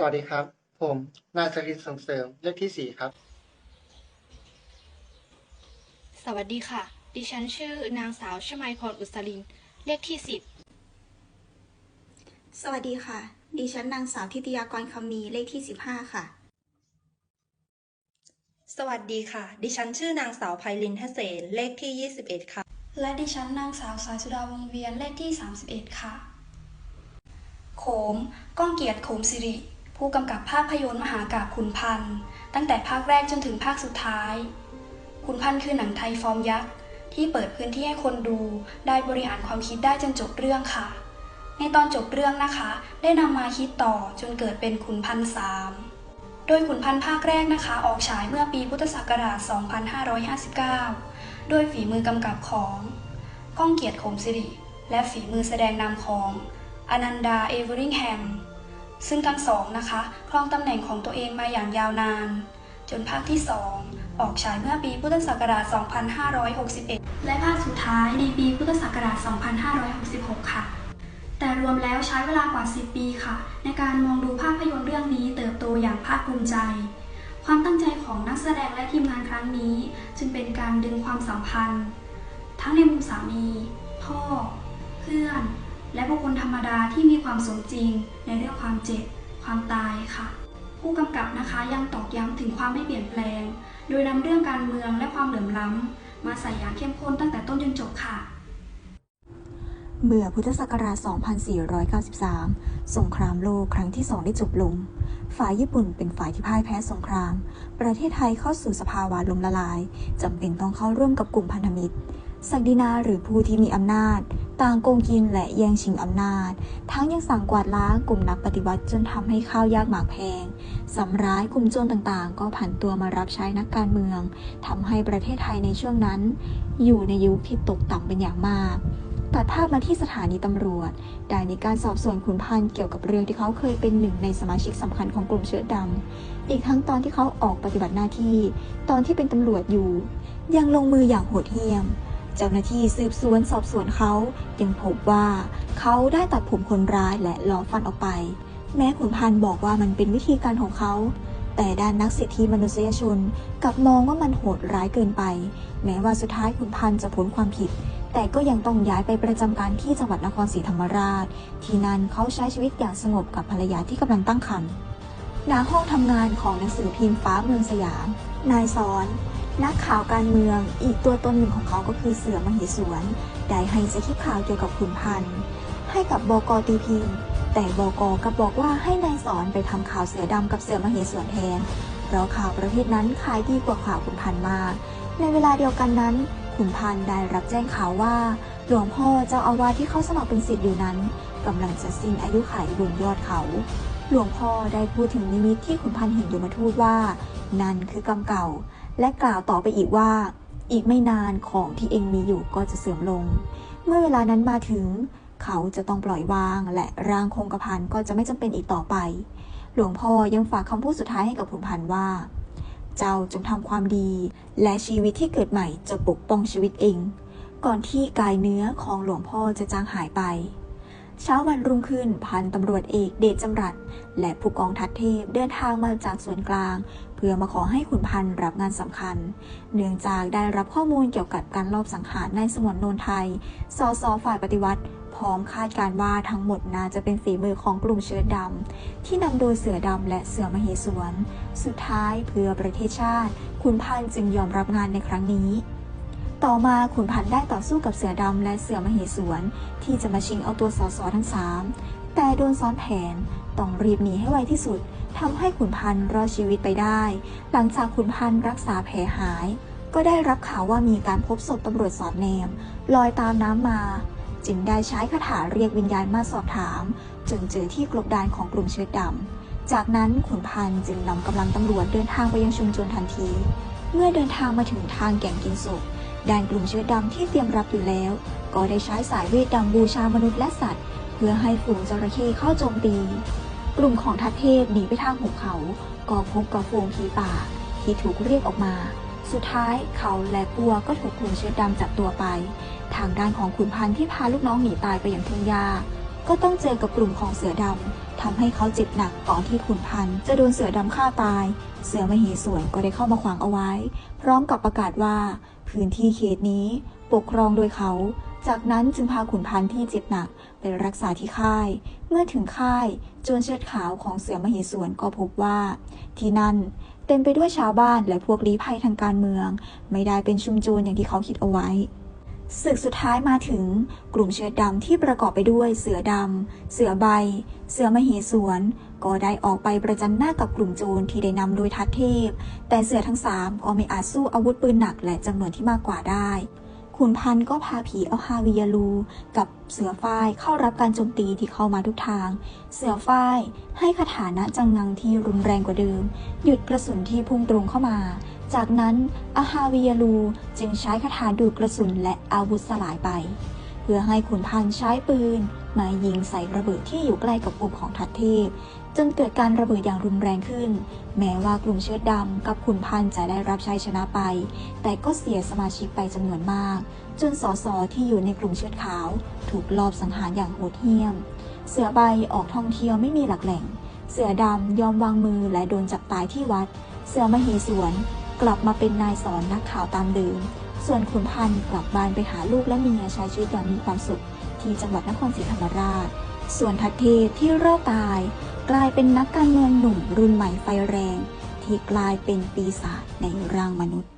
สวัสดีครับ ผมนายสรินทร์ส่งเสริมเลขที่สี่ครับ สวัสดีค่ะ ดิฉันชื่อนางสาวชมัยพรอุสลิน เลขที่สิบสวัสดีค่ะ ดิฉันนางสาวทิตยากรคำมีเลขที่15ค่ะ สวัสดีค่ะ ดิฉันชื่อนางสาวไพลินทเสนเลขที่21ค่ะ และดิฉันนางสาวสายสุดาวงศ์เวียนเลขที่31ค่ะ โขมก้องเกียรติโขมสิริ ผู้กำกับภาพยนตร์มหากาพย์ขุนพันธ์ตั้งแต่ภาคแรกจนถึงภาคสุดท้าย ขุนพันธ์คือหนังไทยฟอร์มยักษ์ที่เปิดพื้นที่ให้คนดูได้บริหารความคิดได้จนจบเรื่องค่ะ ในตอนจบเรื่องนะคะ ได้นำมาคิดต่อจนเกิดเป็นขุนพันธ์สามโดยขุนพันธ์ภาคแรกนะคะ ออกฉายเมื่อปีพุทธศักราช 2559โดยฝีมือกำกับของก้องเกียรติโขมสิริ และฝีมือแสดงนำของอนันดา เอเวอริงแฮม ซึ่งทั้งสองนะคะครองตำแหน่งของตัวเองมาอย่างยาวนาน จนภาคที่สองออกฉายเมื่อปีพุทธศักราช 2561 และภาคสุดท้ายในปีพุทธศักราช 2566 ค่ะ แต่รวมแล้วใช้เวลากว่า 10 ปีค่ะ ในการมองดูภาพยนตร์เรื่องนี้เติบโตอย่างภาคภูมิใจ ความตั้งใจของนักแสดงและทีมงานครั้งนี้ จึงเป็นการดึงความสัมพันธ์ ทั้งในมุมสามี พ่อ เพื่อน และบุคคลธรรมดาที่มีความสมจริงในเรื่องความเจ็บ ความตายค่ะ ผู้กำกับนะคะยังตอกย้ำถึงความไม่เปลี่ยนแปลง โดยนำเรื่องการเมืองและความเหลื่อมล้ำ มาใส่อย่างเข้มข้นตั้งแต่ต้นจนจบค่ะ เมื่อพุทธศักราช 2493 สงครามโลกครั้งที่สองได้จบลง ฝ่ายญี่ปุ่นเป็นฝ่ายที่พ่ายแพ้สงคราม ประเทศไทยเข้าสู่สภาวะล้มละลายจำเป็นต้องเข้าร่วมกับกลุ่มพันธมิตร ศักดินาหรือผู้ที่มีอำนาจ ต่างโกงกินและแย่งชิงอำนาจ ทั้งยังสั่งกวาดล้างกลุ่มนักปฏิวัติจนทำให้ข้าวยากหมากแพงสำร้ายกลุ่มโจรต่างๆ ก็ผันตัวมารับใช้นักการเมืองทำให้ประเทศไทยในช่วงนั้น อยู่ในยุคที่ตกต่ำเป็นอย่างมากตัดภาพมาที่สถานีตำรวจ ได้ในการสอบสวนขุนพันธ์เกี่ยวกับเรื่องที่เขาเคยเป็นหนึ่งในสมาชิกสำคัญของกลุ่มเชื้อดำ อีกทั้งตอนที่เขาออกปฏิบัติหน้าที่ ตอนที่เป็นตำรวจอยู่ ยังลงมืออย่างโหดเหี้ยม เจ้าหน้าที่สืบสวนสอบสวนเขายังพบว่าเขาได้ตัดผมคนร้ายและล้อฟันออกไป แม้ขุนพันธ์บอกว่ามันเป็นวิธีการของเขา แต่ด้านนักสิทธิมนุษยชนกลับมองว่ามันโหดร้ายเกินไป แม้ว่าสุดท้ายขุนพันธ์จะพ้นความผิด แต่ก็ยังต้องย้ายไปประจำการที่จังหวัดนครศรีธรรมราช ที่นั่นเขาใช้ชีวิตอย่างสงบกับภรรยาที่กำลังตั้งครรภ์ณห้องทำงานของหนังสือพิมพ์ฟ้าเมืองสยาม นายสอน นักข่าวการเมือง อีกตัวตนหนึ่งของเขาก็คือเสือมหิสวนได้ให้สคริปข่าวเกี่ยวกับขุนพันธ์ให้กับบกตีพิมพ์ แต่บกกลับอกว่าให้นายสอนไปทำข่าวเสือดำกับเสือมเหสวนแทนเพราะข่าวประเภทนั้นขายดีกว่าข่าวขุนพันธ์มาก ในเวลาเดียวกันนั้น ขุนพันธ์ได้รับแจ้งข่าวว่า หลวงพ่อเจ้าอาวาสที่เขาสมัครเป็นศิษย์อยู่นั้นกำลังจะสิ้นอายุขัยบนยอดเขา หลวงพ่อได้พูดถึงนิมิตที่ขุนพันธ์เห็นยมทูตว่า นั่นคือกรรมเก่า และกล่าวต่อไปอีกว่า อีกไม่นานของที่เองมีอยู่ก็จะเสื่อมลง เมื่อเวลานั้นมาถึง เขาจะต้องปล่อยวาง และร่างคงกระพันก็จะไม่จำเป็นอีกต่อไป หลวงพ่อยังฝากคำพูดสุดท้ายให้กับขุนพันว่า เจ้าจงทำความดี และชีวิตที่เกิดใหม่จะปกป้องชีวิตเอง ก่อนที่กายเนื้อของหลวงพ่อจะจางหายไป เช้าวันรุ่งขึ้นพันตำรวจเอกเดชจำรัดและผู้กองทัดเทพเดินทางมาจากส่วนกลาง เพื่อมาขอให้ขุนพันรับงานสำคัญ เนื่องจากได้รับข้อมูลเกี่ยวกับการลอบสังหารในสมวนโนนไทยสสฝ่ายปฏิวัติพร้อมคาดการว่าทั้งหมดน่าจะเป็นฝีมือของกลุ่มเชื้อดำ ที่นำโดยเสือดำและเสือมเหสวน สุดท้ายเพื่อประเทศชาติขุนพันจึงยอมรับงานในครั้งนี้ ต่อมาขุนพันธ์ได้ต่อสู้กับเสือดำและเสือมเหสวน ที่จะมาชิงเอาตัวสสทั้งสามแต่โดนซ้อนแผนต้องรีบหนีให้ไวที่สุดทำให้ขุนพันธ์รอดชีวิตไปได้ หลังจากขุนพันธ์รักษาแผลหาย ก็ได้รับข่าวว่ามีการพบศพตำรวจสอดแนม ลอยตามน้ำมา จึงได้ใช้คาถาเรียกวิญญาณมาสอบถาม จนเจอที่กลบดานของกลุ่มเชื้อดำจากนั้นขุนพันธ์จึงนำกำลังตำรวจเดินทางไปยังชุมชนทันที เมื่อเดินทางมาถึงทางแก่งกินศพ ด่านกลุ่มเชื้อดำที่เตรียมรับอยู่แล้ว ก็ได้ใช้สายเวทดำบูชามนุษย์และสัตว์ เพื่อให้ฝูงจระเข้เข้าโจมตี กลุ่มของทัพเทพหนีไปทางหุบเขาก็พบกับฝูงผีป่า ที่ถูกเรียกออกมา สุดท้ายเขาและปัวก็ถูกกลุ่มเชื้อดำจับตัวไป ทางด้านของขุนพันธ์ที่พาลูกน้องหนีตายไปอย่างทุ่งหญ้าก็ต้องเจอกับกลุ่มของเสือดำทำให้เขาเจ็บหนักก่อนที่ขุนพันธ์จะโดนเสือดำฆ่าตาย เสือมเหสวนก็ได้เข้ามาขวางเอาไว้ พร้อมกับประกาศว่า พื้นที่เขตนี้ปกครองโดยเขา จากนั้นจึงพาขุนพันธ์ที่เจ็บหนักไปรักษาที่ค่าย เมื่อถึงค่ายจนเชือดขาวของเสือมเหสวนก็พบว่า ที่นั่นเต็มไปด้วยชาวบ้านและพวกลี้ภัยทางการเมือง ไม่ได้เป็นชุมโจรอย่างที่เขาคิดเอาไว้ ศึกสุดท้ายมาถึงกลุ่มเชือดดำที่ประกอบไปด้วยเสือดำ เสือใบ เสือมเหสวน ก็ได้ออกไปประจันหน้ากับกลุ่มโจรที่ได้นำโดยทัดเทพ แต่เสือทั้งสามก็ไม่อาจสู้อาวุธปืนหนักและจำนวนที่มากกว่าได้ขุนพันก็พาผีเอาฮาวิยาลู กับเสือฝ้ายเข้ารับการโจมตีที่เข้ามาทุกทาง เสือฝ้ายให้คาถานะจังงังที่รุนแรงกว่าเดิม หยุดกระสุนที่พุ่งตรงเข้ามา จากนั้นอาฮาวิยาลูจึงใช้คาถาดูดกระสุนและอาวุธสลายไป เพื่อให้ขุนพันใช้ปืน มายิงใส่ระเบิดที่อยู่ใกล้กับกลุ่มของทัตเทพ จนเกิดการระเบิดอย่างรุนแรงขึ้น แม้ว่ากลุ่มเชือดดำกับขุนพันจะได้รับชัยชนะไป แต่ก็เสียสมาชิกไปจำนวนมาก จนสสที่อยู่ในกลุ่มเชือดขาว ถูกลอบสังหารอย่างโหดเหี้ยม เสือใบออกท่องเที่ยวไม่มีหลักแหล่ง เสือดำยอมวางมือและโดนจับตายที่วัด เสือมเหสวน กลับมาเป็นนายสอนนักข่าวตามเดิม ส่วนขุนพันธ์กลับบ้านไปหาลูกและเมียใช้ชีวิตอย่างมีความสุข ที่จังหวัดนครศรีธรรมราช ส่วนทัตเทพที่รอดตาย กลายเป็นนักการเมืองหนุ่มรุ่นใหม่ไฟแรง ที่กลายเป็นปีศาจในร่างมนุษย์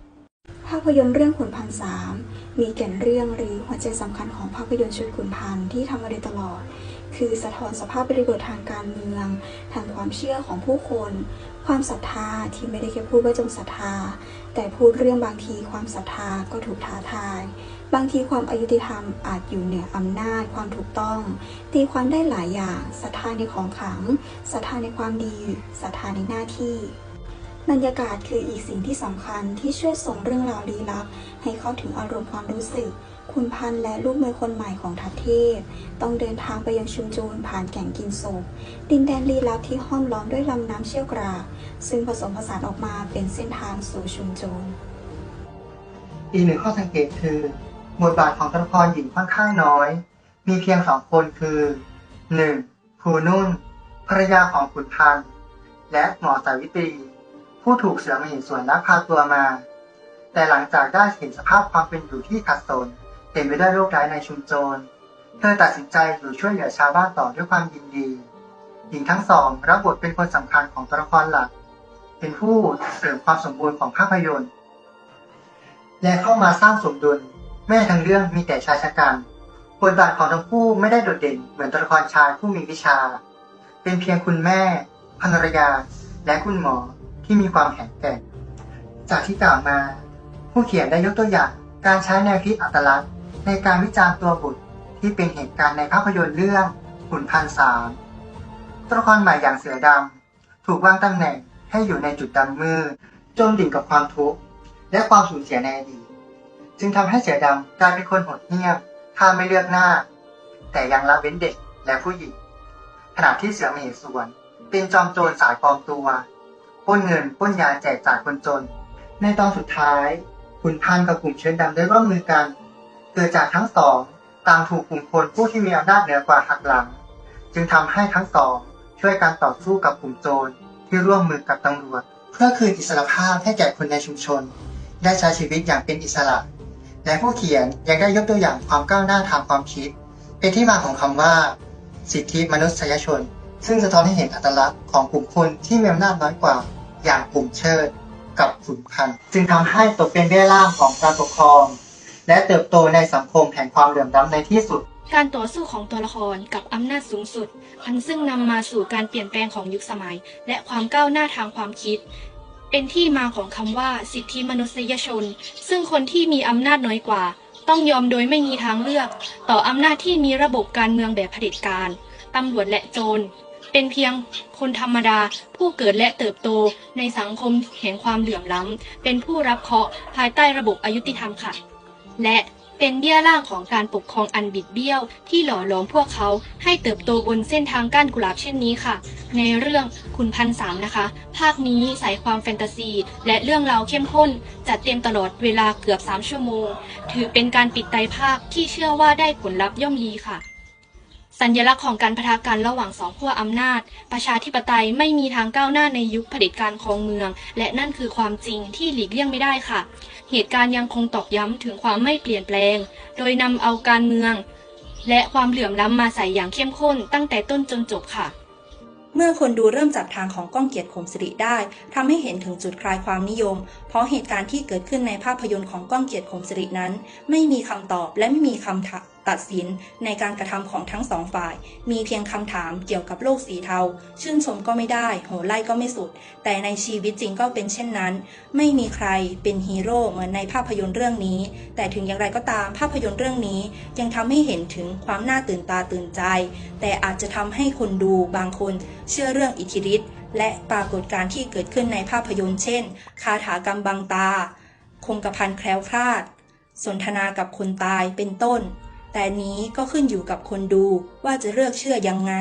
ภาพยนตร์เรื่องขุนพันธ์สามมีแก่นเรื่องหรือหัวใจสำคัญของภาพยนตร์ชุดขุนพันธ์ที่ทำมาโดยตลอด คือสะท้อนสภาพบริบททางการเมือง ทางความเชื่อของผู้คน ความศรัทธาที่ไม่ได้แค่พูดว่าจงศรัทธา แต่พูดเรื่องบางทีความศรัทธาก็ถูกท้าทาย บางทีความอายุติธรรมอาจอยู่เหนืออำนาจความถูกต้อง ตีความได้หลายอย่างศรัทธาในของขลังศรัทธาในความดีศรัทธาในหน้าที่บรรยากาศคืออีกสิ่งที่สำคัญที่ช่วยส่งเรื่องราวลี้ลับ ให้เข้าถึงอารมณ์ความรู้สึก คุณพันและลูกมือคนใหม่ของทัพเทพ ต้องเดินทางไปยังชุมโจรผ่านแก่งกินศพดินแดนลี้ลับที่ห้อมล้อมด้วยลำน้ำเชี่ยวกรากซึ่งผสมผสานออกมาเป็นเส้นทางสู่ชุมโจรอีกหนึ่งข้อสังเกตคือบทบาทของตัวละครหญิงค่อนข้างน้อย มีเพียงสองคนคือ 1. ภูนุ่น ภรรยาของขุนพันธ์ และหมอสาวิตรี ผู้ถูกเสือมหิสวนลักพาตัวมา แต่หลังจากได้เห็นสภาพความเป็นอยู่ที่ขัดสนเต็มไปด้วยโรคร้ายในชุมโจร เธอตัดสินใจอยู่ช่วยเหลือชาวบ้านต่อด้วยความยินดี หญิงทั้งสองรับบทเป็นคนสำคัญของตัวละครหลัก เป็นผู้เสริมความสมบูรณ์ของภาพยนตร์ และเข้ามาสร้างสมดุลแม่ทั้งเรื่องมีแต่ชายชะกันบทบาทของทั้งคู่ไม่ได้โดดเด่นเหมือนตัวละครชายผู้มีวิชา เป็นเพียงคุณแม่ภรรยา และคุณหมอที่มีความแข็งแกร่ง จากที่กล่าวมา ผู้เขียนได้ยกตัวอย่างการใช้แนวคิดอัตลักษณ์ ในการวิจารณ์ตัวบุตร ที่เป็นเหตุการณ์ในภาพยนตร์เรื่องขุนพันสามตัวละครใหม่อย่างเสือดำถูกวางตำแหน่งให้อยู่ในจุดดำมืดจมดิ่งกับความทุกข์และความสูญเสียในอดีตจึงทำให้เสือดำกลายเป็นคนโหดเหี้ยมถ้าไม่เลือกหน้า แต่ยังละเว้นเด็กและผู้หญิงขณะที่เสือมเหสวนเป็นจอมโจรสายปลอมตัวป้นเงินป้นยาแจกจ่ายคนจน ในตอนสุดท้ายขุนพันกับกลุ่มเชิญดำได้ร่วมมือกัน เกิดจากทั้งสอง ต่างถูกกลุ่มคนผู้ที่มีอำนาจเหนือกว่าหักหลัง จึงทำให้ทั้งสอง ช่วยกันต่อสู้กับกลุ่มโจรที่ร่วมมือกับตำรวจ เพื่อคืนอิสรภาพให้แก่คนในชุมชน ได้ใช้ชีวิตอย่างเป็นอิสระ และผู้เขียนยังได้ยกตัวอย่างความก้าวหน้าทางความคิด เป็นที่มาของคำว่า สิทธิมนุษยชน ซึ่งสะท้อนให้เห็นอัตลักษณ์ของกลุ่มคนที่มีอำนาจน้อยกว่าอย่างกลุ่มเชิดกับขุนพันธ์จึงทำให้ตกเป็นเบี้ยล่างของการปกครอง และเติบโตในสังคมแห่งความเหลื่อมล้ำในที่สุด การต่อสู้ของตัวละครกับอำนาจสูงสุด อันซึ่งนำมาสู่การเปลี่ยนแปลงของยุคสมัย และความก้าวหน้าทางความคิด เป็นที่มาของคำว่าสิทธิมนุษยชน ซึ่งคนที่มีอำนาจน้อยกว่า ต้องยอมโดยไม่มีทางเลือก ต่ออำนาจที่มีระบบการเมืองแบบเผด็จการตำรวจและโจรเป็นเพียงคนธรรมดาผู้เกิดและเติบโตในสังคมแห่งความเหลื่อมล้ำ เป็นผู้รับเคราะห์ภายใต้ระบบอายุติธรรมค่ะ และเป็นเบี้ยล่างของการปกครองอันบิดเบี้ยวที่หล่อหลอมพวกเขาให้เติบโตบนเส้นทางก้านกุหลาบเช่นนี้ค่ะ ในเรื่องคุณพันสามนะคะ ภาคนี้ใส่ความแฟนตาซี และเรื่องราวเข้มข้น จัดเต็มตลอดเวลาเกือบ 3 ชั่วโมง ถือเป็นการปิดไตภาคที่เชื่อว่าได้ผลลัพธ์ย่อมดีค่ะ สัญลักษณ์ของการพะทะกันระหว่างสองขั้วอำนาจ ประชาธิปไตยไม่มีทางก้าวหน้าในยุคเผด็จการครองเมือง และนั่นคือความจริงที่หลีกเลี่ยงไม่ได้ค่ะ เหตุการณ์ยังคงตอกย้ำถึงความไม่เปลี่ยนแปลง โดยนำเอาการเมือง และความเหลื่อมล้ำมาใส่อย่างเข้มข้นตั้งแต่ต้นจนจบค่ะเมื่อคนดูเริ่มจับทางของก้องเกียรติขมสิริได้ทำให้เห็นถึงจุดคลายความนิยม เพราะเหตุการณ์ที่เกิดขึ้นในภาพยนตร์ของก้องเกียรติขมสิรินั้น ไม่มีคำตอบและไม่มีคำ ตัดสินในการกระทำของทั้งสองฝ่าย มีเพียงคำถามเกี่ยวกับโลกสีเทา ชื่นชมก็ไม่ได้ โหไล่ก็ไม่สุด แต่ในชีวิตจริงก็เป็นเช่นนั้น ไม่มีใครเป็นฮีโร่เหมือนในภาพยนตร์เรื่องนี้ แต่ถึงอย่างไรก็ตามภาพยนตร์เรื่องนี้ ยังทำให้เห็นถึงความน่าตื่นตาตื่นใจ แต่อาจจะทำให้คนดูบางคน เชื่อเรื่องอิทธิฤทธิ์และปรากฏการณ์ที่เกิดขึ้นในภาพยนตร์เช่น คาถากรรมบังตา คงกระพันแคล้วคลาด สนทนากับคนตายเป็นต้น แต่นี้ก็ขึ้นอยู่กับคนดูว่าจะเลือกเชื่อยังไง